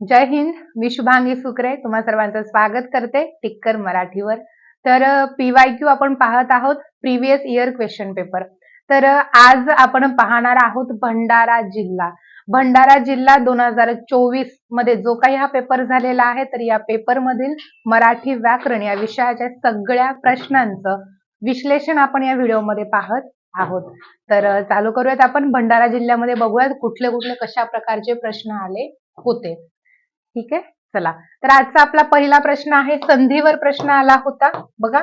जय हिंद मी शुभांगी सुकरे तुम्हा सर्वांचं स्वागत करते टिक्कर मराठीवर. तर पीवाय क्यू आपण पाहत आहोत प्रिव्हियस इयर क्वेश्चन पेपर. तर आज आपण पाहणार आहोत भंडारा जिल्हा. भंडारा जिल्हा दोन हजार चोवीसमध्ये जो काही हा पेपर झालेला आहे तर या पेपर मधील मराठी व्याकरण या विषयाच्या सगळ्या प्रश्नांचं विश्लेषण आपण या व्हिडिओमध्ये पाहत आहोत. तर चालू करूयात आपण. भंडारा जिल्ह्यामध्ये बघूयात कुठले कुठले कशा प्रकारचे प्रश्न आले होते. ठीक आहे? चला. तर आजचा आपला पहिला प्रश्न आहे संधीवर प्रश्न आला होता. बघा.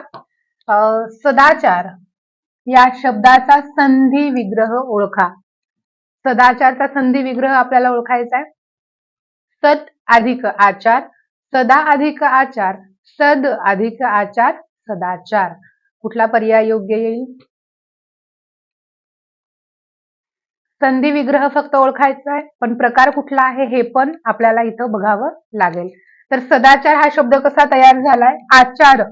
अं, सदाचार या शब्दाचा संधी विग्रह ओळखा. सदाचारचा संधी विग्रह आपल्याला ओळखायचा आहे. सत अधिक आचार सदा अधिक आचार सद अधिक आचार सदाचार. कुठला पर्याय योग्य येईल? संधी विग्रह फक्त ओळखायचा आहे पण प्रकार कुठला आहे हे पण आपल्याला इथं बघावं लागेल. तर सदाचार हा शब्द कसा तयार झालाय? आचार.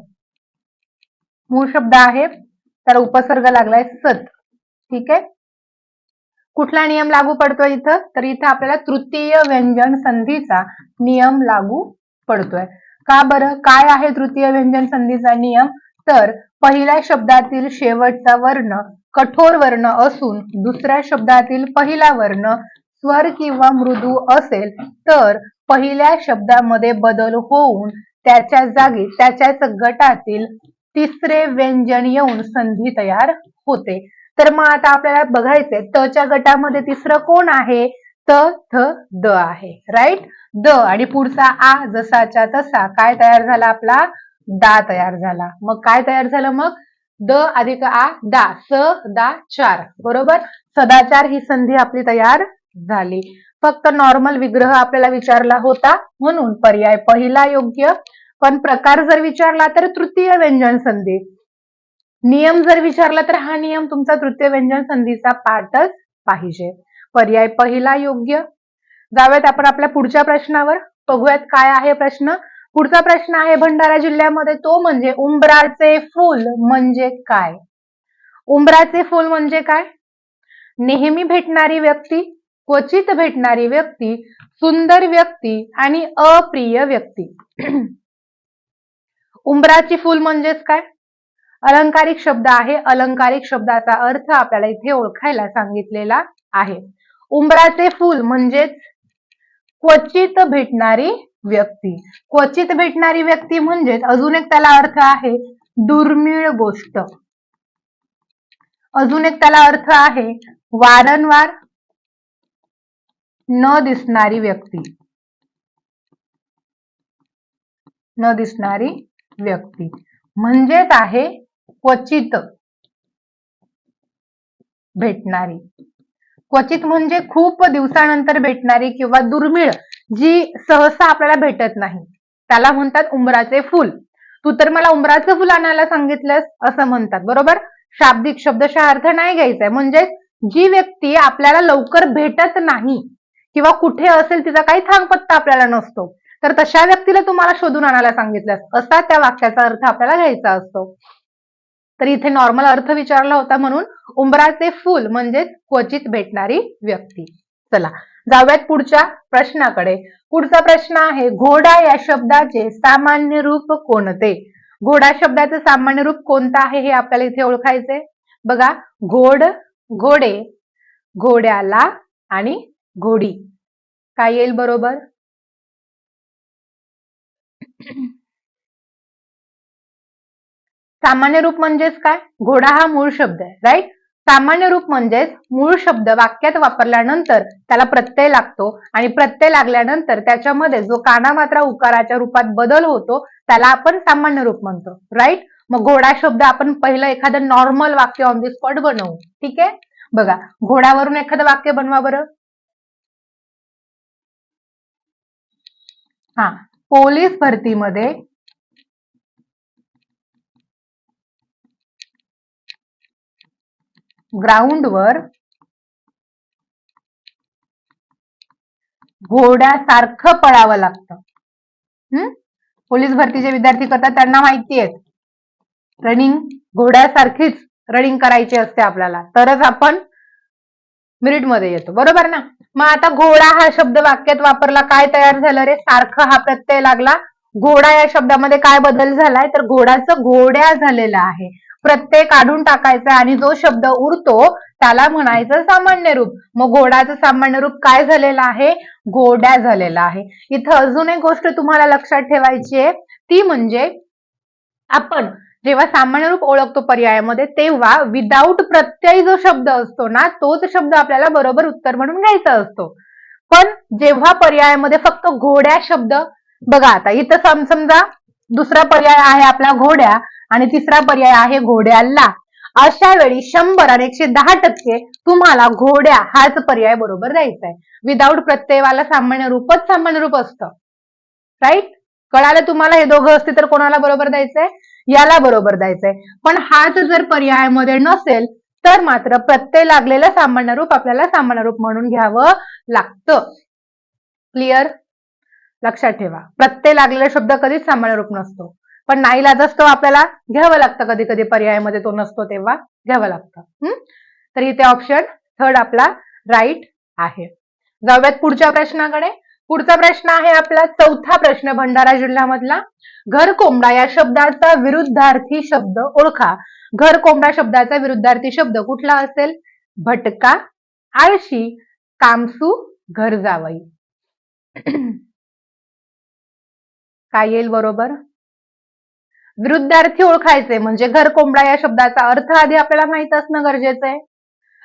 मूळ शब्द आहे तर उपसर्ग लागलाय सत. ठीक आहे? कुठला नियम लागू पडतोय इथं? तर इथं आपल्याला तृतीय व्यंजन संधीचा नियम लागू पडतोय. का बरं? काय आहे तृतीय व्यंजन संधीचा नियम? तर पहिल्या शब्दातील शेवटचा वर्ण कठोर वर्ण असून दुसऱ्या शब्दातील पहिला वर्ण स्वर किंवा मृदू असेल तर पहिल्या शब्दामध्ये बदल होऊन त्याच्या जागी त्याच्याच गटातील तिसरे व्यंजन येऊन संधी तयार होते. तर मग आता आपल्याला बघायचंय तच्या गटामध्ये तिसरं कोण आहे? त थ द आहे राईट द आणि पुढचा आ जसाच्या तसा. काय तयार झाला आपला? दा तयार झाला. मग काय तयार झालं मग? द अधिक आ दा. स दा चार. बरोबर? सदाचार ही संधी आपली तयार झाली. फक्त नॉर्मल विग्रह आपल्याला विचारला होता म्हणून पर्याय पहिला योग्य. पण प्रकार जर विचारला तर तृतीय व्यंजन संधी. नियम जर विचारला तर हा नियम तुमचा तृतीय व्यंजन संधीचा पाठच पाहिजे. पर्याय पहिला योग्य. जाऊयात आपण आपल्या पुढच्या प्रश्नावर. बघूयात काय आहे प्रश्न. पुढचा प्रश्न आहे भंडारा जिल्ह्यामध्ये तो म्हणजे उंबराचे फूल म्हणजे काय? उंबराचे फूल म्हणजे काय? नेहमी भेटणारी व्यक्ती क्वचित भेटणारी व्यक्ती सुंदर व्यक्ती आणि अप्रिय व्यक्ती. उंबराची फूल म्हणजेच काय? अलंकारिक शब्द आहे. अलंकारिक शब्दाचा अर्थ आपल्याला इथे ओळखायला सांगितलेला आहे. उंबराचे फूल म्हणजेच क्वचित भेटणारी व्यक्ती. क्वचित भेटणारी व्यक्ती म्हणजेच अजून एक त्याला अर्थ आहे दुर्मिळ गोष्ट. अजून एक त्याला अर्थ आहे वारंवार न दिसणारी व्यक्ती. न दिसणारी व्यक्ती. म्हणजेच आहे क्वचित भेटणारी. क्वचित म्हणजे खूप दिवसानंतर भेटणारी किंवा दुर्मिळ जी सहसा आपल्याला भेटत नाही. त्याला म्हणतात उंबराचे फुल. तू तर मला उंबराचं फुल आणायला सांगितलंस असं म्हणतात बरोबर? शाब्दिक शब्दशः अर्थ नाही घ्यायचाय म्हणजे जी व्यक्ती आपल्याला लवकर भेटत नाही किंवा कुठे असेल तिचा काही थांग पत्ता आपल्याला नसतो तर तशा व्यक्तीला तुम्हाला शोधून आणायला सांगितलं असा त्या वाक्याचा अर्थ आपल्याला घ्यायचा असतो. तर इथे नॉर्मल अर्थ विचारला होता म्हणून उंबराचे फूल म्हणजे क्वचित भेटणारी व्यक्ती. चला. जाऊयात पुढच्या प्रश्नाकडे. पुढचा प्रश्न आहे घोडा या शब्दाचे सामान्य रूप कोणते? घोडा शब्दाचं सामान्य रूप कोणतं आहे हे आपल्याला इथे ओळखायचंय? बघा घोड घोडे घोड्याला आणि घोडी. काय येईल बरोबर? सामान्य रूप म्हणजेच काय? घोडा हा मूळ शब्द आहे राईट सामान्य रूप म्हणजेच मूळ शब्द वाक्यात वापरल्यानंतर त्याला प्रत्यय लागतो आणि प्रत्यय लागल्यानंतर त्याच्यामध्ये जो काना मात्रा उकाराच्या रूपात बदल होतो त्याला आपण सामान्य रूप म्हणतो. राईट मग घोडा शब्द आपण पहिलं एखादं नॉर्मल वाक्य ऑन द स्पॉट बनवू. ठीक आहे? बघा घोड्यावरून एखादं वाक्य बनवा बरं. हा पोलीस भरतीमध्ये ग्राउंडवर घोड्यासारखं पळावं लागतं. हम्म पोलीस भरतीचे विद्यार्थी करतात त्यांना माहिती आहेत रनिंग घोड्यासारखीच रनिंग करायची असते आपल्याला. तरच आपण मिरिटमध्ये येतो. बरोबर ना? मग आता घोडा हा शब्द वाक्यात वापरला काय तयार झालं रे? सारखं हा प्रत्यय लागला. घोडा या शब्दामध्ये काय बदल झालाय? तर घोडाचं घोड्या झालेलं आहे. प्रत्यय काढून टाकायचा आणि जो शब्द उरतो त्याला म्हणायचं सामान्य रूप. मग घोड्याचं सामान्य रूप काय झालेलं आहे? घोड्या झालेला आहे. इथं अजून एक गोष्ट तुम्हाला लक्षात ठेवायची आहे. ती म्हणजे आपण जेव्हा सामान्य रूप ओळखतो पर्यायामध्ये तेव्हा विदाऊट प्रत्यय जो शब्द असतो ना तोच शब्द आपल्याला बरोबर उत्तर म्हणून घ्यायचा असतो. पण जेव्हा पर्यायामध्ये फक्त घोड्या शब्द बघा आता इथं समजा दुसरा पर्याय आहे आपला घोड्या आणि तिसरा पर्याय आहे घोड्याला अशा वेळी शंभर आणि एकशे दहा टक्के तुम्हाला घोड्या हाच पर्याय बरोबर द्यायचा आहे. विदाऊट प्रत्ययवाला सामान्य रूपच सामान्य रूप असतं. राईट कळालं तुम्हाला? हे दोघं असते तर कोणाला बरोबर द्यायचंय? याला बरोबर द्यायचंय. पण हाच जर पर्यायामध्ये नसेल तर मात्र प्रत्यय लागलेलं सामान्य रूप आपल्याला सामान्य रूप म्हणून घ्यावं लागतं. क्लिअर लक्षात ठेवा. प्रत्यय लागलेला शब्द कधीच सामान्य रूप नसतो. पण नाईलाज असतो आपल्याला. घ्यावं लागतं कधी कधी पर्यायामध्ये तो नसतो तेव्हा. घ्यावं लागतं. तर इथे ऑप्शन थर्ड आपला राईट आहे. जाऊयात पुढच्या प्रश्नाकडे. पुढचा प्रश्न आहे आपला चौथा प्रश्न भंडारा जिल्ह्यामधला. घर कोंबडा या शब्दाचा विरुद्धार्थी शब्द ओळखा. घर कोंबडा शब्दाचा विरुद्धार्थी शब्द कुठला असेल? भटका आळशी कामसू घर जावई काय येईल बरोबर? विरुद्धार्थी ओळखायचे म्हणजे घर कोंबडा या शब्दाचा अर्थ आधी आपल्याला माहीत असणं गरजेचं आहे.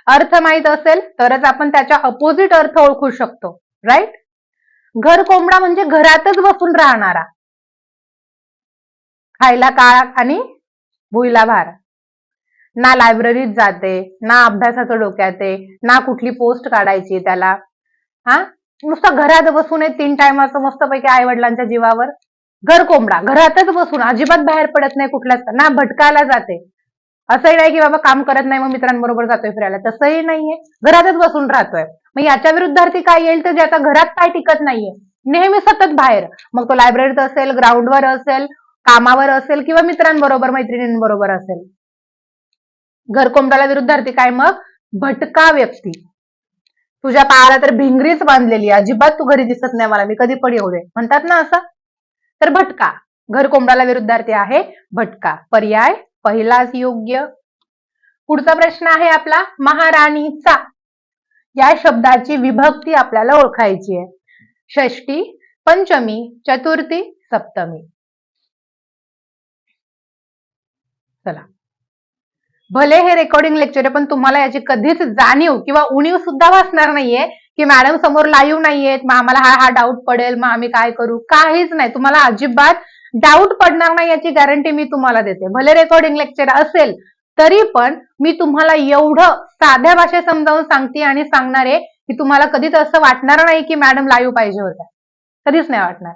अर्थ माहीत असेल तरच आपण त्याच्या अपोजिट अर्थ ओळखू शकतो राईट घर कोंबडा म्हणजे घरातच बसून राहणारा. खायला काळा आणि भुईला भार. ना लायब्ररीत जाते ना अभ्यासाचं डोक्यात आहे ना कुठली पोस्ट काढायची त्याला. हा? नुसतं घरात बसून आहे तीन टायमाचं मस्तपैकी आई वडिलांच्या जीवावर. घर कोंबडा घरातच बसून अजिबात बाहेर पडत नाही कुठल्याच ना भटकायला जाते. असंही नाही की बाबा काम करत नाही मग मित्रांबरोबर जातोय फिरायला. तसंही नाहीये. घरातच बसून राहतोय. मग याच्या विरुद्धार्थी काय येईल तर ज्याचा घरात पाय टिकत नाहीये. नेहमी सतत बाहेर. मग तो लायब्ररीत असेल ग्राउंडवर असेल कामावर असेल किंवा मित्रांबरोबर मैत्रिणींबरोबर असेल. घर कोंबड्याला विरुद्धार्थी काय? मग भटका व्यक्ती. तुझ्या पायाला तर भिंगरीच बांधलेली अजिबात तू घरी दिसत नाही मला. मी कधी पण येऊ दे. म्हणतात ना असं? तर भटका. घर कोंबडाला विरुद्धार्थी आहे भटका. पर्याय पहिलाच योग्य. पुढचा प्रश्न आहे आपला महाराणीचा. या शब्दाची विभक्ती आपल्याला ओळखायची आहे. षष्टी पंचमी चतुर्थी सप्तमी. चला. भले हे रेकॉर्डिंग लेक्चर आहे पण तुम्हाला याची कधीच जाणीव किंवा उणीव सुद्धा वाचणार नाहीये. की मॅडम समोर लाईव्ह नाहीयेत मग आम्हाला हा हा डाऊट पडेल मग आम्ही काय करू? काहीच नाही. तुम्हाला अजिबात डाऊट पडणार नाही याची गॅरंटी मी तुम्हाला देते. भले रेकॉर्डिंग लेक्चर असेल तरी पण मी तुम्हाला एवढं साध्या भाषेत समजावून सांगते आणि सांगणार आहे की तुम्हाला कधीच असं वाटणार नाही की मॅडम लाईव्ह पाहिजे होत्या. कधीच नाही वाटणार.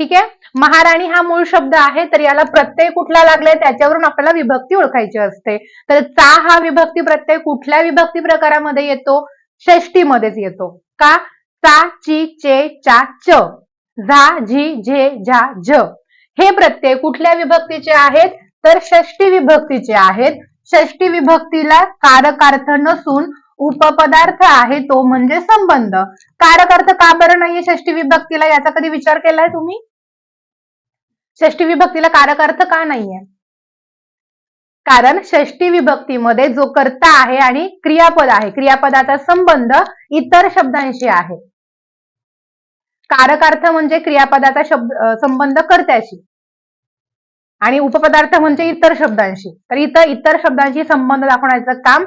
ठीक आहे? महाराणी हा मूळ शब्द आहे तर याला प्रत्यय कुठला लागलाय त्याच्यावरून आपल्याला विभक्ती ओळखायची असते. तर चा हा विभक्ती प्रत्यय कुठल्या विभक्ती प्रकारामध्ये येतो? षष्टीमध्येच येतो. का? चा ची चे चा च. झा झी झे झा झ. हे प्रत्यय कुठल्या विभक्तीचे आहेत? तर षष्टी विभक्तीचे आहेत. षष्टी विभक्तीला कारकार्थ नसून उपपदार्थ आहे तो म्हणजे संबंध. कारकार्थ का बरं नाहीये षष्टी विभक्तीला? याचा कधी विचार केलाय तुम्ही? षष्टी विभक्तीला कारकार्थ का नाहीये? कारण षष्टी विभक्तीमध्ये जो कर्ता आहे आणि क्रियापद आहे क्रियापदाचा संबंध इतर शब्दांशी आहे. कारकार्थ म्हणजे क्रियापदाचा शब्द संबंध कर्त्याशी आणि उपपदार्थ म्हणजे इतर शब्दांशी. तर इथं इतर शब्दांशी संबंध दाखवण्याचं काम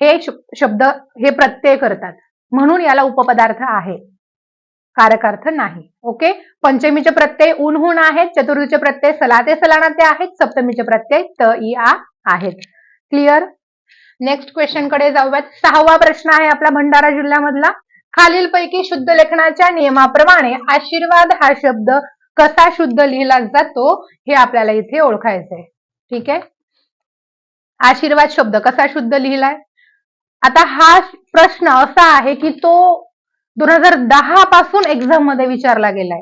हे शब्द हे प्रत्यय करतात. म्हणून याला उपपदार्थ आहे. कारकार्थ नाही. ओके पंचमीचे प्रत्यय उन्हून आहेत. चतुर्थीचे प्रत्यय सला ते सलानाचे आहेत. सप्तमीचे प्रत्यय त इ आ आहेत. क्लिअर नेक्स्ट क्वेश्चनकडे जाऊयात. सहावा प्रश्न आहे आपला भंडारा जिल्ह्यामधला. खालीलपैकी शुद्ध लेखनाच्या नियमाप्रमाणे आशीर्वाद हा शब्द कसा शुद्ध लिहिला जातो हे आपल्याला इथे ओळखायचंय. ठीक आहे? आशीर्वाद शब्द कसा शुद्ध लिहिलाय? आता हा प्रश्न असा आहे की तो दोन हजार दहा पासून एक्झाममध्ये विचारला गेलाय.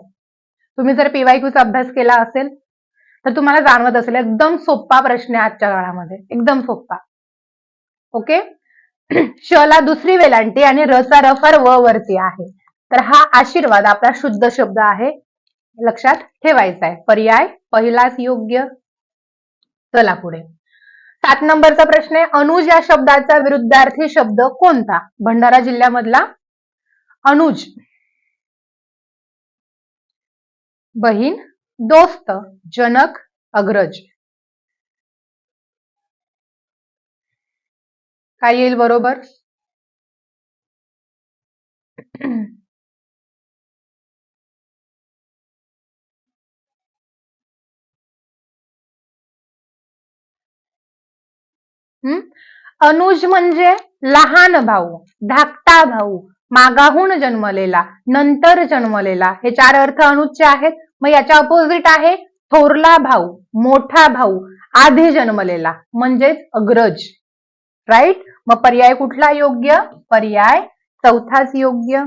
तुम्ही जर पीवायक्यूचा अभ्यास केला असेल तर तुम्हाला जाणवत असेल एकदम सोपा प्रश्न आहे आजच्या काळामध्ये. एकदम सोप्पा ओके शला दुसरी वेलांटी आणि रचा रफार व वरती आहे. तर हा आशीर्वाद आपला शुद्ध शब्द आहे. लक्षात ठेवायचा आहे. पर्याय पहिलाच योग्य. चला पुढे. सात नंबरचा प्रश्न आहे अनुज या शब्दाचा विरुद्धार्थी शब्द कोणता? भंडारा जिल्ह्यामधला अनुज. बहीण दोस्त जनक अग्रज. काय येईल बरोबर? हम्म? अनुज म्हणजे लहान भाऊ धाकटा भाऊ. मागाहून जन्मलेला नंतर जन्मलेला. हे चार अर्थ अनुच्चे आहेत. मग याच्या अपोजिट आहे थोरला भाऊ मोठा भाऊ आधी जन्मलेला म्हणजेच अग्रज. राईट मग पर्याय कुठला योग्य? पर्याय चौथाच योग्य.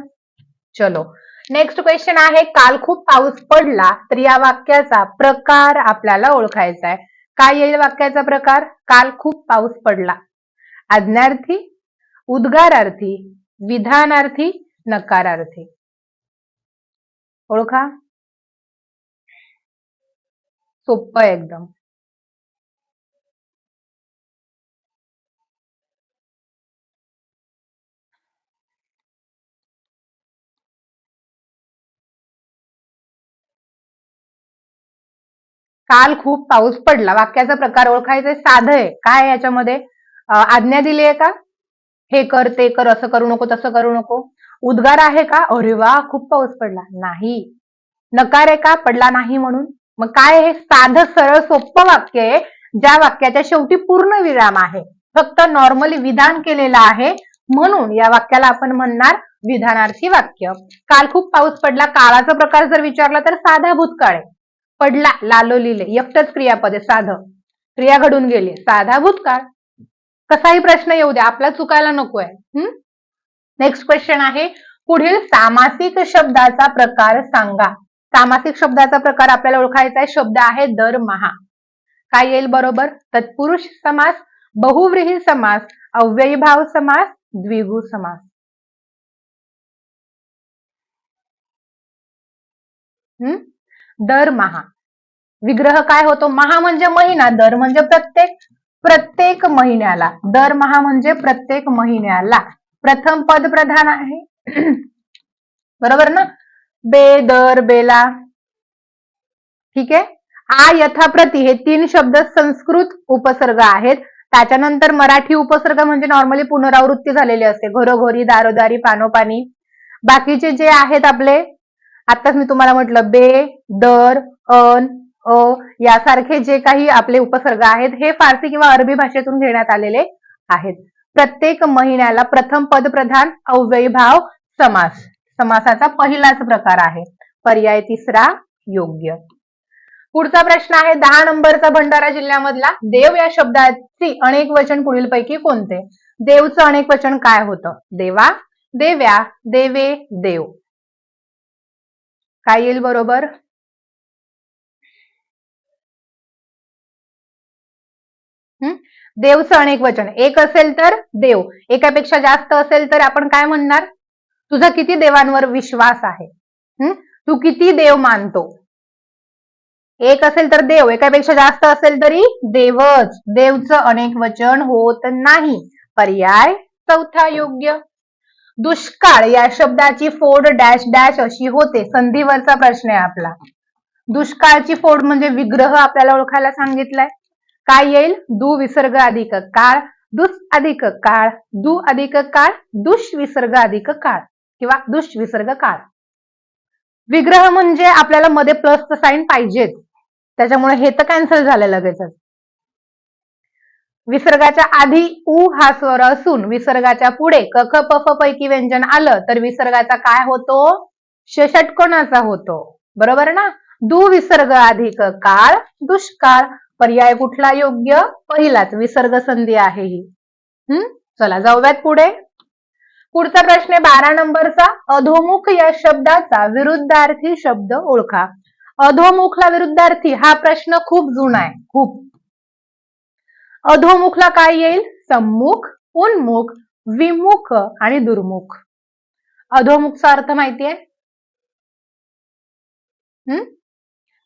चलो. नेक्स्ट क्वेश्चन आहे काल खूप पाऊस पडला तर या वाक्याचा प्रकार आपल्याला ओळखायचा आहे. काय येईल वाक्याचा प्रकार? काल खूप पाऊस पडला. आज्ञार्थी उद्गारार्थी विधानार्थी नकारार्थी. ओळखा? सोपं आहे एकदम. काल खूप पाऊस पडला. वाक्याचा प्रकार ओळखायचा साधं आहे. काय याच्यामध्ये? आज्ञा दिली आहे का? हे कर ते कर असं करू नको तसं करू नको. उद्गार आहे का? अरे वा खूप पाऊस पडला. नाही. नकार आहे का? पडला नाही म्हणून. मग काय हे साधं सरळ सोपं वाक्य आहे ज्या वाक्याच्या शेवटी पूर्ण विराम आहे. फक्त नॉर्मली विधान केलेलं आहे म्हणून या वाक्याला आपण म्हणणार विधानार्थी वाक्य. काल खूप पाऊस पडला. काळाचा प्रकार जर विचारला तर साधा भूतकाळ आहे. पडला लालो लिहिले एकटच क्रियापद आहे साधं. क्रिया घडून गेली. साधा भूतकाळ. कसाही प्रश्न येऊ द्या आपला चुकायला नकोय. नेक्स्ट क्वेश्चन आहे पुढील सामासिक शब्दाचा प्रकार सांगा. सामासिक शब्दाचा प्रकार आपल्याला ओळखायचा आहे शब्द आहे दरमहा काय येईल बरोबर? तत्पुरुष समास बहुव्रीही समास अव्ययीभाव समास द्विगु समास. हम्म दरमहा विग्रह काय होतो? महा म्हणजे महिना दर म्हणजे प्रत्येक. प्रत्येक महिन्याला. दरमहा म्हणजे प्रत्येक महिन्याला. प्रथम पद प्रधान आहे. बरोबर ना? बे दर बेला. ठीक आहे? आ यथाप्रती हे तीन शब्द संस्कृत उपसर्ग आहेत. त्याच्यानंतर मराठी उपसर्ग म्हणजे नॉर्मली पुनरावृत्ती झालेली असते. घरोघरी दारोदारी पानोपानी. बाकीचे जे आहेत आपले आताच मी तुम्हाला म्हटलं बे दर अन यासारखे जे काही आपले उपसर्ग आहेत हे फारसी किंवा अरबी भाषेतून घेण्यात आलेले आहेत. प्रत्येक महिन्याला प्रथम पदप्रधान अव्ययीभाव समास. समासाचा पहिलाच प्रकार आहे. पर्याय तिसरा योग्य. पुढचा प्रश्न आहे दहा नंबरचा भंडारा जिल्ह्यामधला देव या शब्दाची अनेक वचन पुढीलपैकी कोणते? देवचं अनेक वचन काय होतं? देवा देव्या देवे देव. काय येईल बरोबर? देवचं अनेक वचन. एक असेल तर देव. एकापेक्षा जास्त असेल तर आपण काय म्हणणार? तुझा किती देवांवर विश्वास आहे? तू किती देव मानतो? एक असेल तर देव. एकापेक्षा जास्त असेल तरी देवच. देवचं अनेक वचन होत नाही. पर्याय चौथा योग्य. दुष्काळ. या शब्दाची फोड डॅश डॅश अशी होते. संधीवरचा प्रश्न आहे आपला. दुष्काळची फोड म्हणजे विग्रह आपल्याला ओळखायला सांगितलाय. काय येईल? दु विसर्ग अधिक काळ दुस अधिक काळ दु अधिक काळ दुष विसर्ग अधिक काळ किंवा दुष विसर्ग काळ. विग्रह म्हणजे आपल्याला मध्ये प्लसचं साईन पाहिजेत त्याच्यामुळे हे तर कॅन्सल झालं लगेचच. विसर्गाच्या आधी उ हा स्वर असून विसर्गाच्या पुढे कख पफ पैकी व्यंजन आलं तर विसर्गाचा काय होतो? षटकोणाचा होतो. बरोबर ना? दु विसर्ग अधिक काळ दुष्काळ पर्याय कुठला योग्य? पहिलाच. विसर्ग संधी आहे ही. हम्म चला जाऊयात पुढे. पुढचा प्रश्न आहे बारा नंबरचा. अधोमुख या शब्दाचा विरुद्धार्थी शब्द ओळखा. अधोमुखला विरुद्धार्थी हा प्रश्न खूप जुना आहे. खूप. अधोमुखला काय येईल? सम्मुख उन्मुख विमुख आणि दुर्मुख. अधोमुखचा अर्थ माहितीये? हम्म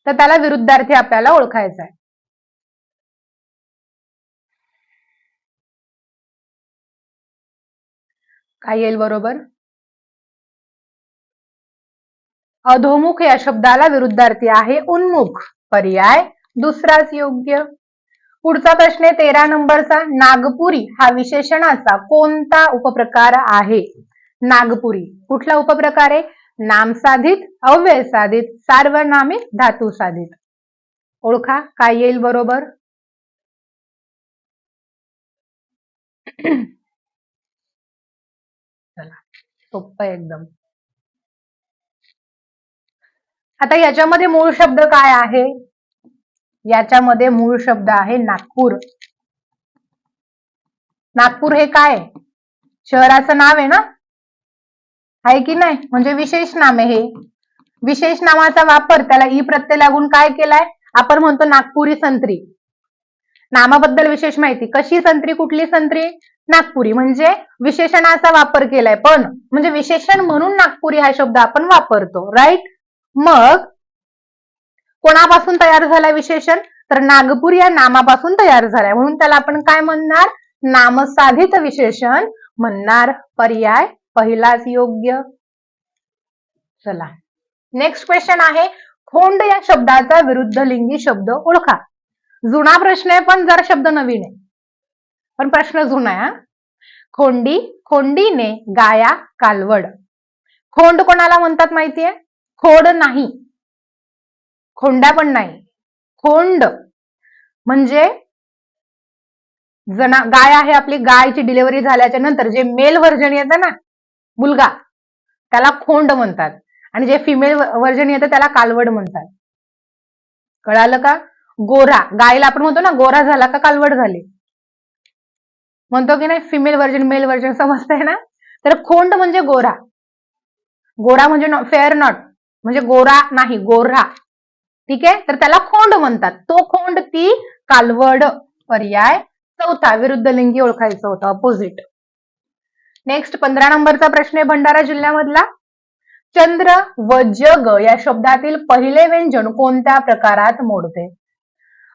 तर त्याला विरुद्धार्थी आपल्याला ओळखायचा आहे काय येईल बरोबर? अधोमुख या शब्दाला विरुद्धार्थी आहे उन्मुख. पर्याय दुसराच योग्य. पुढचा प्रश्न आहे तेरा नंबरचा नागपुरी हा विशेषणाचा कोणता उपप्रकार आहे? नागपुरी. कुठला उपप्रकार आहे? नामसाधित अव्यय साधित सार्वनामिक धातू साधित. ओळखा काय येईल बरोबर? चला. सोप्प एकदम. आता याच्यामध्ये मूळ शब्द काय आहे? याच्यामध्ये मूळ शब्द आहे नागपूर. नागपूर हे काय? शहराचं नाव आहे ना? आहे की नाही? म्हणजे विशेष नाम आहे हे. विशेष नामाचा वापर त्याला ई प्रत्यय लागून काय केलाय? आपण म्हणतो नागपुरी संत्री. नामाबद्दल विशेष माहिती. कशी संत्री? कुठली संत्री? नागपुरी म्हणजे विशेषणाचा वापर केलाय. पण म्हणजे विशेषण म्हणून नागपुरी हा शब्द आपण वापरतो राईट मग कोणापासून तयार झालाय विशेषण? तर नागपूर या नामापासून तयार झालाय. म्हणून त्याला आपण काय म्हणणार? नामसाधित विशेषण म्हणणार. पर्याय पहिलाच योग्य. चला. नेक्स्ट क्वेश्चन आहे खोंड या शब्दाचा विरुद्ध लिंगी शब्द ओळखा. जुना प्रश्न आहे पण जरा शब्द नवीन आहे. पण प्रश्न जुना आहे खोंडी खोंडीने गाया कालवड. खोंड कोणाला म्हणतात माहितीये? खोड नाही. खोंडा पण नाही. खोंड म्हणजे जना गाय आहे आपली गायची डिलिव्हरी झाल्याच्यानंतर जे मेल व्हर्जन येतं ना मुलगा त्याला खोंड म्हणतात. आणि जे फिमेल व्हर्जन येतं त्याला कालवड म्हणतात. कळालं का? गोरा गायला आपण म्हणतो ना गोरा झाला का कालवड झाली? म्हणतो की नाही फिमेल व्हर्जन मेल व्हर्जन समजतंय ना? तर खोंड म्हणजे गोरा. गोरा म्हणजे फेअर नॉट म्हणजे गोरा नाही गोरा. ठीक आहे? तर त्याला खोंड म्हणतात. तो खोंड ती कालवड पर्याय चौथा विरुद्ध लिंगी ओळखायचं होतं अपोजिट नेक्स्ट पंधरा नंबरचा प्रश्न आहे भंडारा जिल्ह्यामधला. चंद्र व जग या शब्दातील पहिले व्यंजन कोणत्या प्रकारात मोडते?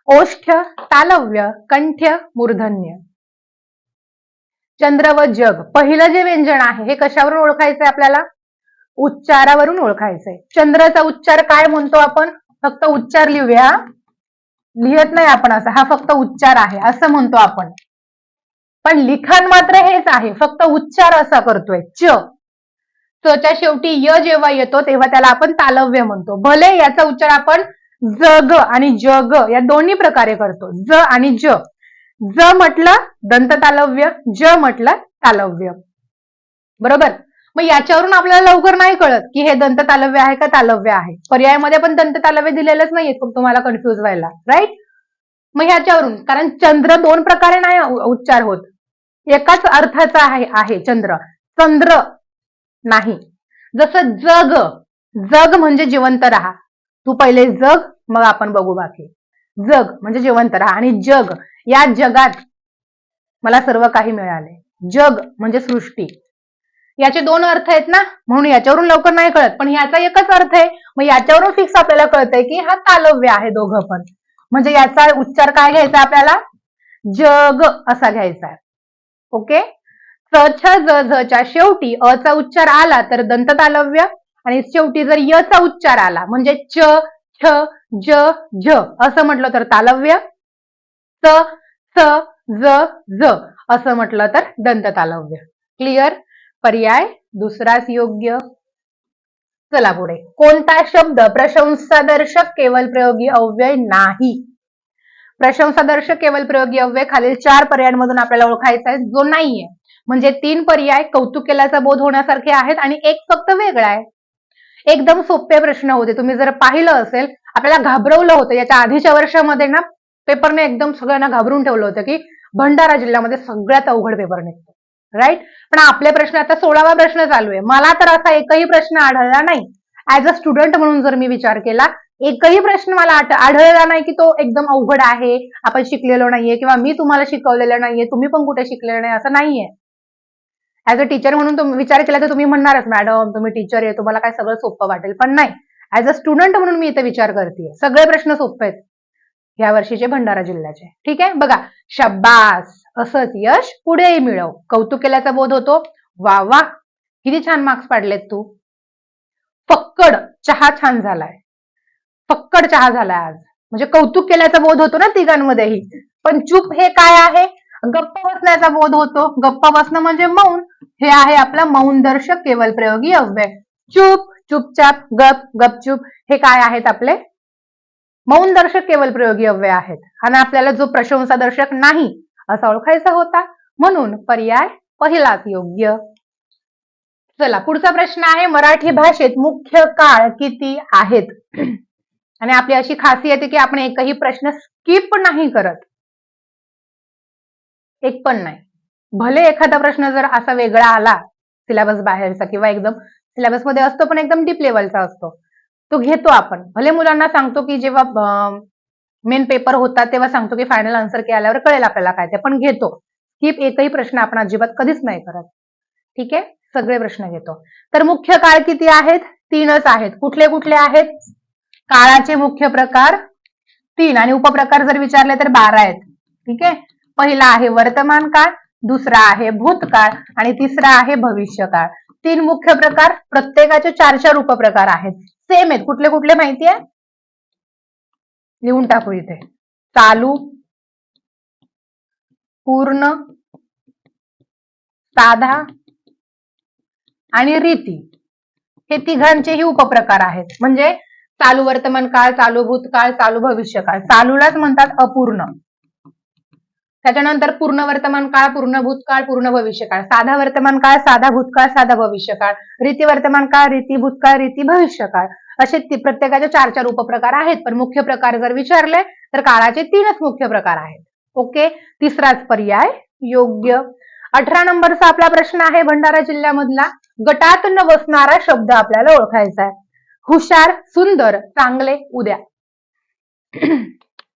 ओष्ठ तालव्य कंठ्य मूर्धन्य. चंद्र व जग. पहिलं जे व्यंजन आहे हे कशावरून ओळखायचंय आपल्याला? उच्चारावरून ओळखायचंय. चंद्राचा उच्चार काय म्हणतो आपण? फक्त उच्चार लिहूया. लिहत नाही आपण असं. हा फक्त उच्चार आहे असं म्हणतो आपण. पण लिखाण मात्र हेच आहे. फक्त उच्चार असा करतोय. च. च्या शेवटी य जेव्हा येतो तेव्हा त्याला आपण तालव्य म्हणतो. भले याचा उच्चार आपण जग आणि जग या दोन्ही प्रकारे करतो. ज आणि ज. ज म्हटलं दंत तालव्य ज म्हटलं तालव्य. बरोबर? मग याच्यावरून आपल्याला लवकर नाही कळत की हे दंत तालव्य आहे का तालव्य आहे. पर्यायामध्ये पण दंत तालव्य दिलेलंच नाहीये तुम्हाला कन्फ्युज व्हायला राईट मग ह्याच्यावरून कारण चंद्र दोन प्रकारे नाही उच्चार होत. एकाच अर्थाचा आहे आहे चंद्र. चंद्र नाही. जसं जग जग म्हणजे जिवंत राहा. तू पहिले जग मग आपण बघू बाकी. जग म्हणजे जिवंत राहा. आणि जग या जगात मला सर्व काही मिळाले. जग म्हणजे सृष्टी. याचे दोन अर्थ आहेत ना? म्हणून याच्यावरून लवकर नाही कळत. पण याचा एकच अर्थ आहे मग याच्यावरून फिक्स आपल्याला कळतंय की हा तालव्य आहे दोघं पण. म्हणजे याचा उच्चार काय घ्यायचा आपल्याला? जग असा घ्यायचा आहे. ओके? च छ ज च्या शेवटी अ चा उच्चार आला तर दंत तालव्य आणि शेवटी जर य चा उच्चार आला म्हणजे च छ ज झ असं म्हटलं तर तालव्य च स ज ज. असं म्हटलं तर दंत तालव्य क्लिअर पर्याय? दुसराच योग्य? चला पुढे. कोणता शब्द प्रशंसादर्शक केवळ प्रयोगी अव्यय नाही? प्रशंसादर्शक केवळ प्रयोगी अव्यय खालील चार पर्यायांमधून आपल्याला ओळखायचा आहे. जो नाहीये. म्हणजे तीन पर्याय कौतुक केल्याचा बोध होण्यासारखे आहेत आणि एक फक्त वेगळा आहे. एकदम सोपे प्रश्न होते. तुम्ही जर पाहिलं असेल आपल्याला घाबरवलं होतं. याच्या आधीच्या वर्षामध्ये ना पेपरने एकदम सगळ्यांना घाबरून ठेवलं होतं की भंडारा जिल्ह्यामध्ये सगळ्यात अवघड पेपर निघतो. राईट पण आपले प्रश्न आता सोळावा प्रश्न चालू आहे. मला तर असा एकही प्रश्न आढळला नाही. ऍज अ स्टुडंट म्हणून जर मी विचार केला एकही प्रश्न मला आढळला नाही की तो एकदम अवघड आहे आपण शिकलेलो नाहीये किंवा मी तुम्हाला शिकवलेलं नाहीये तुम्ही पण कुठे शिकलेलं नाही असं नाहीये. ऍज अ टीचर म्हणून तुम्ही विचार केला तर तुम्ही म्हणणारच मॅडम तुम्ही टीचर आहे तुम्हाला काय सगळं सोपं वाटेल. पण नाही. ऍज अ स्टुडंट म्हणून मी इथे विचार करते सगळे प्रश्न सोपे आहेत या वर्षीचे भंडारा जिल्ह्याचे. ठीक आहे? बघा. शब्बास. असंच यश पुढेही मिळव. कौतुक केल्याचा बोध होतो. वा वा. किती छान मार्क्स पाडलेत तू. फक्कड चहा छान झालाय. फक्कड चहा झालाय आज. म्हणजे कौतुक केल्याचा बोध होतो ना तिघांमध्येही. पण चूप हे काय आहे? गप्प बसण्याचा बोध होतो. गप्प बसणं म्हणजे मौन. हे आहे आपलं मौन दर्शक प्रयोगी अव्यय. चुप चुपचाप गप गपचूप हे काय आहेत आपले? मौन दर्शक प्रयोगी अव्यय आहेत. आणि आपल्याला जो प्रशंसा दर्शक नाही असा ओळखायचा होता. म्हणून पर्याय पहिलाच योग्य. चला पुढचा प्रश्न आहे मराठी भाषेत मुख्य काळ किती आहेत? आणि आपली अशी खासियत आहे की आपण एकही प्रश्न स्किप नाही करत. एक पण नाही. भले एखादा प्रश्न जर असा वेगळा आला सिलेबस बाहेरचा किंवा एकदम सिलेबसमध्ये असतो पण एकदम डीप लेवलचा असतो तो घेतो आपण. भले मुलांना सांगतो की जेव्हा मेन पेपर होता तेव्हा सांगतो की फायनल आन्सर की आल्यावर कळेल आपल्याला काय ते पण घेतो. स्किप एकही प्रश्न आपण अजिबात कधीच नाही करत. ठीक आहे? सगळे प्रश्न घेतो. तर मुख्य काळ किती आहेत? तीनच आहेत. कुठले कुठले आहेत? काळाचे मुख्य प्रकार तीन. आणि उपप्रकार जर विचारले तर बारा आहेत. ठीक आहे? पहिला आहे वर्तमान काळ दुसरा आहे भूतकाळ आणि तिसरा आहे भविष्यकाळ. तीन मुख्य प्रकार प्रत्येकाचे चार चार उपप्रकार आहेत. सेम आहेत. कुठले कुठले माहिती आहे? लिहून टाकू इथे. चालू पूर्ण साधा आणि रीती. हे तिघांचेही उपप्रकार आहेत. म्हणजे चालू वर्तमान काळ चालू भूतकाळ चालू भविष्यकाळ. चालूलाच म्हणतात अपूर्ण. त्याच्यानंतर पूर्ण वर्तमान काळ पूर्ण भूतकाळ पूर्ण भविष्यकाळ. साधा वर्तमान काळ साधा भूतकाळ साधा भविष्यकाळ. रीती वर्तमान काळ रीती भूतकाळ रीती भविष्यकाळ. असे प्रत्येकाचे चार चार उपप्रकार आहेत. पण मुख्य प्रकार जर विचारले तर काळाचे तीनच मुख्य प्रकार आहेत. ओके? तिसराच पर्याय योग्य. अठरा नंबरचा आपला प्रश्न आहे भंडारा जिल्ह्यामधला. गटात न बसणारा शब्द आपल्याला ओळखायचा आहे. हुशार सुंदर चांगले उद्या.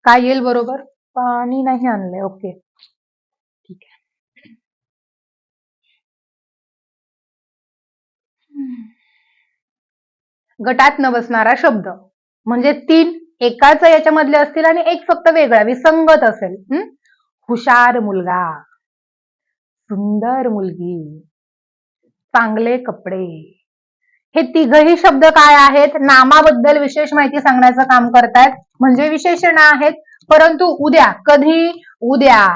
काय येईल बरोबर? पाणी नाही आणलंय. ओके. ठीक आहे. गटात न बसणारा शब्द. म्हणजे तीन एकाच याच्यामधले असतील आणि एक फक्त वेगळा विसंगत असेल. हुशार मुलगा. सुंदर मुलगी. चांगले कपडे. हे तिघही शब्द काय आहेत? नामाबद्दल विशेष माहिती सांगण्याचं काम करतायत. म्हणजे विशेषण आहेत परंतु उद्या कधी? उद्या.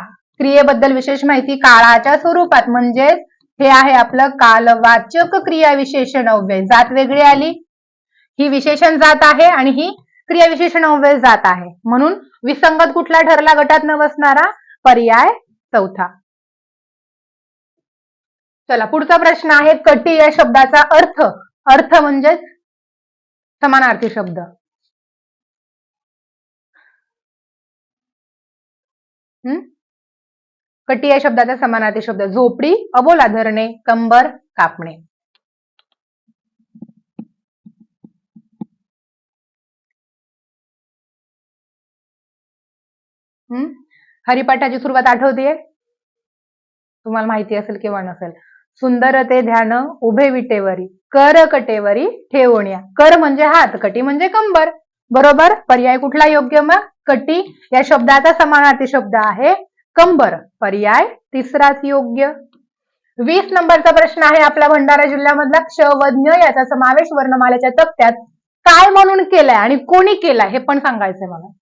क्रियेबद्दल विशेष माहिती काळाच्या स्वरूपात. म्हणजेच हे आहे आपलं कालवाचक क्रिया विशेषण अव्यय. जात वेगळी आली. ही विशेषण जात आहे आणि ही क्रिया विशेषण अव्यय जात आहे. म्हणून विसंगत कुठला ठरला गटात न बसणारा पर्याय चौथा. चला पुढचा प्रश्न आहे कटी या शब्दाचा अर्थ. अर्थ म्हणजेच समानार्थी शब्द. हम्म कटी या शब्दाचा समानार्थी शब्द. झोपडी अबोला धरणे कंबर कापणे. हम्म हरिपाठाची सुरुवात आठवतीये? तुम्हाला माहिती असेल किंवा नसेल. सुंदर ते ध्यान उभे विटेवरी. कर कटेवरी ठेवण्या. कर म्हणजे हात कटी म्हणजे कंबर. बरोबर? पर्याय कुठला योग्य मग? कटी. या शब्दाचा समानार्थी शब्द आहे. कंबर पर्याय. तिसराच योग्य. वीस नंबरचा प्रश्न आहे आपला भंडारा जिल्ह्यामधला क्ष व ज्ञ याचा समावेश वर्णमालेच्या तक्त्यात काय म्हणून केलाय आणि कोणी केलाय हे पण सांगायचंय मला.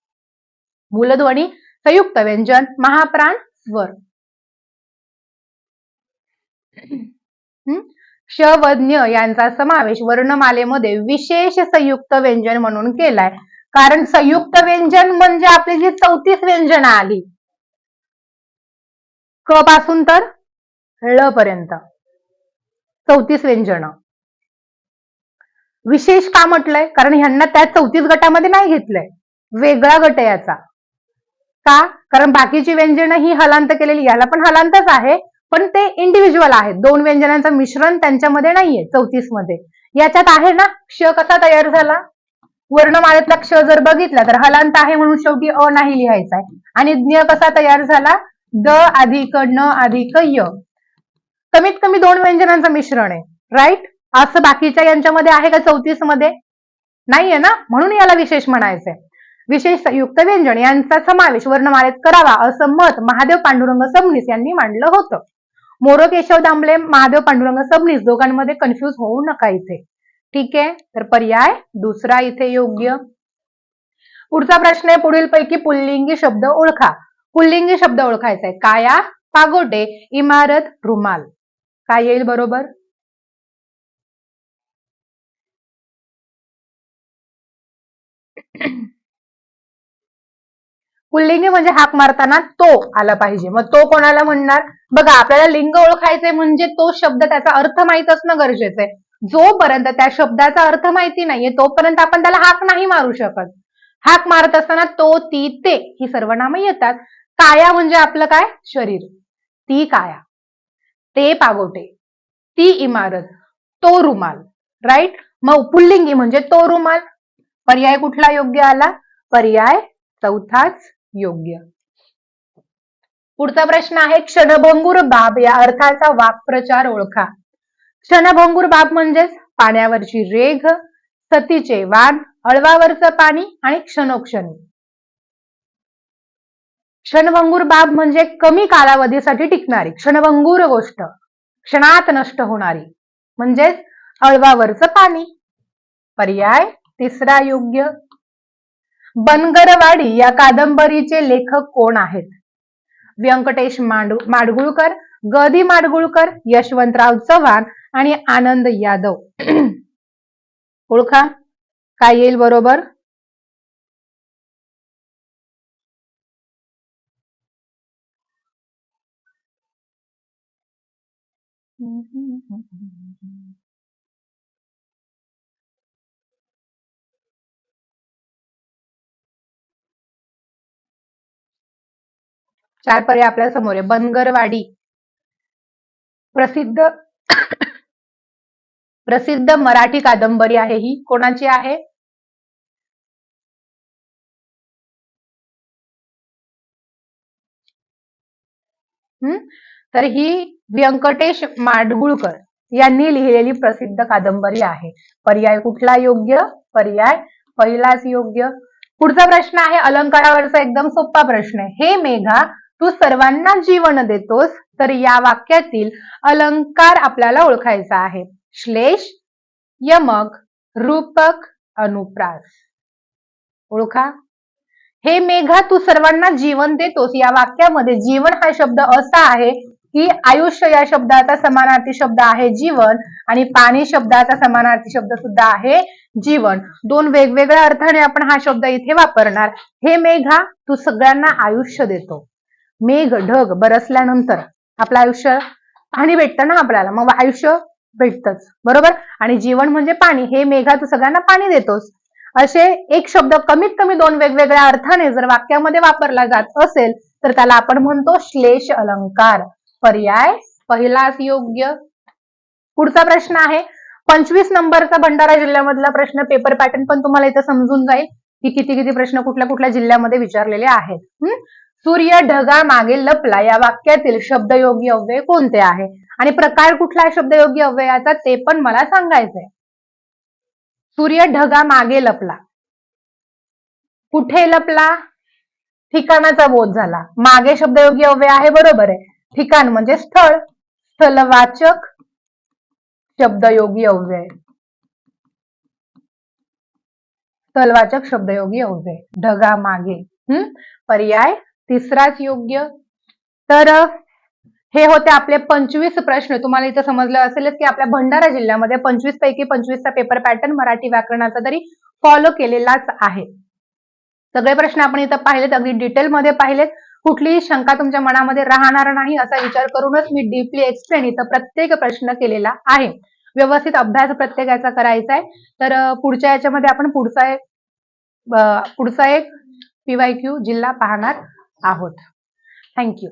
मूलध्वनी संयुक्त व्यंजन महाप्राण स्वर. क्ष व ज्ञ यांचा समावेश वर्णमालेमध्ये विशेष संयुक्त व्यंजन म्हणून केलाय. कारण संयुक्त व्यंजन म्हणजे आपली जी चौतीस व्यंजन आली. क पासून तर ळ पर्यंत. चौतीस व्यंजन. विशेष का म्हटलंय? कारण ह्यांना त्या चौतीस गटामध्ये नाही घेतलंय. वेगळा गट आहे याचा. का? कारण बाकीची व्यंजन ही हलांत केलेली याला पण हलांतच आहे पण ते इंडिव्हिज्युअल आहेत. दोन व्यंजनांचं मिश्रण त्यांच्यामध्ये नाहीये चौतीसमध्ये याच्यात आहे ना क्ष कसा तयार झाला? वर्णमालेतला क्ष जर बघितला तर हलांत आहे म्हणून शेवटी अ नाही लिहायचा आहे. आणि ज्ञ कसा तयार झाला? द अधिक न अधिक य. कमीत कमी दोन व्यंजनांचं मिश्रण आहे. राईट असं बाकीच्या यांच्यामध्ये आहे का चौतीसमध्ये नाहीये ना? म्हणून याला विशेष म्हणायचंय. विशेष संयुक्त व्यंजन यांचा समावेश वर्णमालेत करावा असं मत महादेव पांडुरंग सबनीस यांनी मांडलं होतं. मोरो केशव दामले महादेव पांडुरंग सबनीस दोघांमध्ये कन्फ्युज होऊ नका इथे. ठीक आहे? तर पर्याय दुसरा इथे योग्य. पुढचा प्रश्न आहे पुढील पैकी पुल्लिंगी शब्द ओळखा. पुल्लिंगी शब्द ओळखायचा आहे. काया पागोटे इमारत रुमाल. काय येईल बरोबर? पुल्लिंगी म्हणजे हाक मारताना तो आला पाहिजे. मग तो कोणाला म्हणणार? बघा आपल्याला लिंग ओळखायचंय म्हणजे तो शब्द त्याचा अर्थ माहीत असणं गरजेचं आहे. जोपर्यंत त्या शब्दाचा अर्थ माहिती नाहीये तोपर्यंत आपण त्याला हाक नाही मारू शकत. हाक मारत असताना तो ती ते ही सर्वनामं येतात. काया म्हणजे आपलं काय? शरीर. ती काया. ते पागोटे. ती इमारत. तो रुमाल. राईट मग पुल्लिंगी म्हणजे तो रुमाल. पर्याय कुठला योग्य आला? पर्याय चौथाच योग्य. पुढचा प्रश्न आहे क्षणभंगूर बाब या अर्थाचा वाक्प्रचार ओळखा. क्षणभंगूर बाब म्हणजेच पाण्यावरची रेघ सतीचे वाण अळवावरचं पाणी आणि क्षणोक्षणी. क्षणभंगूर बाब म्हणजे कमी कालावधीसाठी टिकणारी क्षणभंगूर गोष्ट क्षणात नष्ट होणारी म्हणजेच अळवावरचं पाणी. पर्याय तिसरा योग्य. बनगरवाडी या कादंबरीचे लेखक कोण आहेत? व्यंकटेश मांड माडगुळकर गदी माडगुळकर यशवंतराव चव्हाण आणि आनंद यादव. ओळखा? काय येईल बरोबर? चार पर्याय आपल्यासमोर आहे. बनगरवाडी प्रसिद्ध प्रसिद्ध मराठी कादंबरी आहे ही. कोणाची आहे? हम्म तर ही व्यंकटेश माडगुळकर यांनी लिहिलेली प्रसिद्ध कादंबरी आहे. पर्याय कुठला योग्य? पर्याय पहिलाच योग्य. पुढचा प्रश्न आहे अलंकारावरचा एकदम सोपा प्रश्न आहे. हे मेघा तू सर्वांना जीवन देतोस तर या वाक्यातील अलंकार आपल्याला ओळखायचा आहे. श्लेष यमक रूपक अनुप्रास. ओळखा? हे मेघा तू सर्वांना जीवन देतोस. या वाक्यामध्ये जीवन हा शब्द असा आहे की आयुष्य या शब्दाचा समानार्थी शब्द आहे जीवन आणि पाणी शब्दाचा समानार्थी शब्द सुद्धा आहे जीवन. दोन वेगवेगळ्या अर्थाने आपण हा शब्द इथे वापरणार. हे मेघा तू सगळ्यांना आयुष्य देतो. मेघ ढग बरसल्यानंतर आपलं आयुष्य पाणी भेटतं ना आपल्याला. मग आयुष्य भेटतच. बरोबर? आणि जीवन म्हणजे पाणी. हे मेघा तू सगळ्यांना पाणी देतोस. असे एक शब्द कमीत कमी दोन वेगवेगळ्या अर्थाने जर वाक्यामध्ये वापरला जात असेल तर त्याला आपण म्हणतो श्लेष अलंकार. पर्याय? पहिलाच योग्य. पुढचा प्रश्न आहे. पंचवीस नंबरचा भंडारा जिल्ह्यामधला प्रश्न पेपर पॅटर्न पण तुम्हाला इथं समजून जाईल की किती किती प्रश्न कुठल्या कुठल्या जिल्ह्यामध्ये विचारलेले आहेत. सूर्य ढगा मागे लपला. या वाक्यातील शब्दयोगी अव्यय कोणते आहे? आणि प्रकार कुठला आहे शब्दयोगी अव्ययाचा ते पण मला सांगायचंय. सूर्य ढगा मागे लपला. कुठे लपला? ठिकाणाचा बोध झाला. मागे शब्दयोगी अव्यय आहे बरोबर आहे. ठिकाण म्हणजे स्थळ. स्थलवाचक शब्दयोगी अव्यय. स्थलवाचक शब्दयोगी अव्यय. ढगा मागे. हम्म पर्याय तिसराच योग्य. तर हे होते आपले पंचवीस प्रश्न. तुम्हाला इथं समजलं असेलच की आपल्या भंडारा जिल्ह्यामध्ये पंचवीस पैकी पंचवीसचा पेपर पॅटर्न मराठी व्याकरणाचा तरी फॉलो केलेलाच आहे. सगळे प्रश्न आपण इथं पाहिलेत अगदी डिटेलमध्ये पाहिलेत. कुठलीही शंका तुमच्या मनामध्ये राहणार नाही असा विचार करूनच मी डीपली एक्सप्लेन इथं प्रत्येक प्रश्न केलेला आहे. व्यवस्थित अभ्यास प्रत्येकाचा करायचा आहे. तर पुढच्या याच्यामध्ये आपण पुढचा एक पुढचा एक पीवाय क्यू जिल्हा पाहणार आहोत. थँक्यू